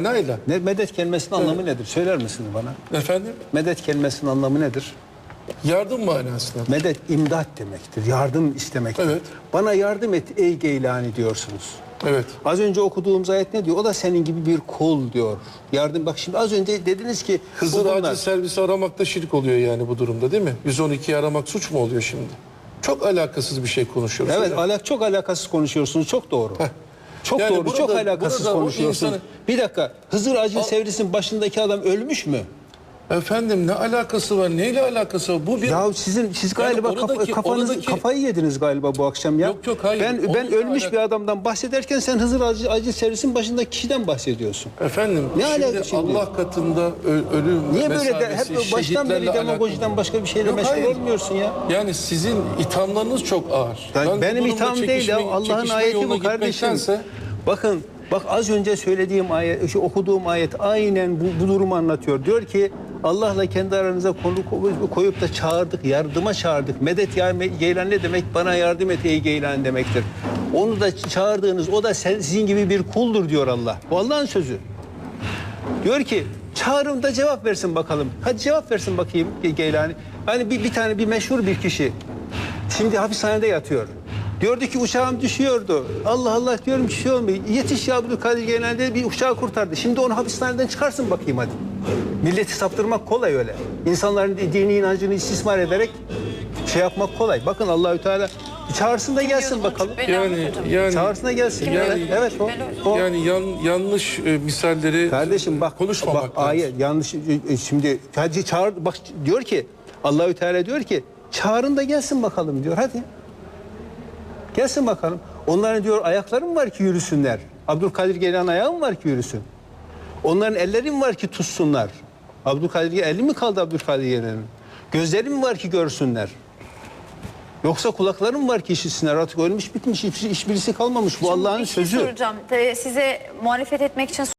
Manayla. Ne, medet kelimesinin anlamı nedir? Söyler misiniz bana? Efendim? Medet kelimesinin anlamı nedir? Yardım manasında. Medet imdat demektir. Yardım istemektir. Evet. Bana yardım et ey Geylani diyorsunuz. Evet. Az önce okuduğumuz ayet ne diyor? O da senin gibi bir kul diyor. Yardım bak şimdi az önce dediniz ki Hızır bunlar- acil servisi aramakta şirk oluyor yani bu durumda değil mi? 112'yi aramak suç mu oluyor şimdi? Çok alakasız bir şey konuşuyoruz. Evet hocam. alak çok alakasız konuşuyorsunuz. Çok doğru. Çok Yani doğru. burada- çok alakasız konuşuyorsunuz. insanı- Bir dakika. Hızır Acil Servis'in başındaki adam ölmüş mü? Efendim ne alakası var? Neyle alakası var? Bu bir... Ya sizin siz galiba kafa- oradaki- kafanız oradaki- kafayı yediniz galiba bu akşam ya. Yok, yok, hayır. Ben ben ölmüş alak- bir adamdan bahsederken sen Hızır Acil, Acil Servis'in başındaki kişiden bahsediyorsun. Efendim Ne şimdi, alaka şimdi? Allah katında ölüm Niye böyle de, hep baştan beri demagojiden başka bir şeyle Yok, meşgul hayır. olmuyorsun ya? Yani sizin ithamlarınız çok ağır. Ya Ben benim durumda itham değil ya Allah'ın ayeti bu kardeşim. Bakın bak az önce söylediğim ayet, şu okuduğum ayet aynen bu, bu durumu anlatıyor. Diyor ki Allah'la kendi aranıza konu ko- koyup da çağırdık, yardıma çağırdık. Medet ya Geylan ne demek? Bana yardım et ey Geylan demektir. Onu da çağırdığınız o da sizin gibi bir kuldur diyor Allah. Bu Allah'ın sözü. Diyor ki çağırın da cevap versin bakalım. Hadi cevap versin bakayım Ge- Geylani. Hani bir, bir tane bir meşhur bir kişi. Şimdi hapishanede yatıyor. Diyordu ki uçağım düşüyordu. Allah Allah diyorum bir şey olmuyor. Yetiş ya Abdülkadir dedi bir uçağı kurtardı. Şimdi onu hapishaneden çıkarsın bakayım hadi. Milleti saptırmak kolay öyle. İnsanların dini inancını istismar ederek şey yapmak kolay. Bakın Allahü Teala çağırsın da gelsin bakalım. Yani yani Çağırsın da gelsin. Yani- evet, evet o. o. yani yan, yanlış e, misalleri Kardeşim bak konuşmamak bak, lazım. ayet yanlış e, e, şimdi hadi çağır bak diyor ki Allahü Teala diyor ki çağırın da gelsin bakalım diyor hadi. Gelsin bakalım. Onların diyor ayakları mı var ki yürüsünler? Abdülkadir Geylan ayağı mı var ki yürüsün? Onların elleri mi var ki tutsunlar? Abdülkadir eli mi kaldı Abdülkadir Geylan'ın? Gözleri mi var ki görsünler? Yoksa kulakları mı var ki işitsinler? Artık ölmüş bitmiş hiç- hiçbirisi kalmamış. Bu Allah'ın şey sözü. soracağım. Ee, Size muhalefet etmek için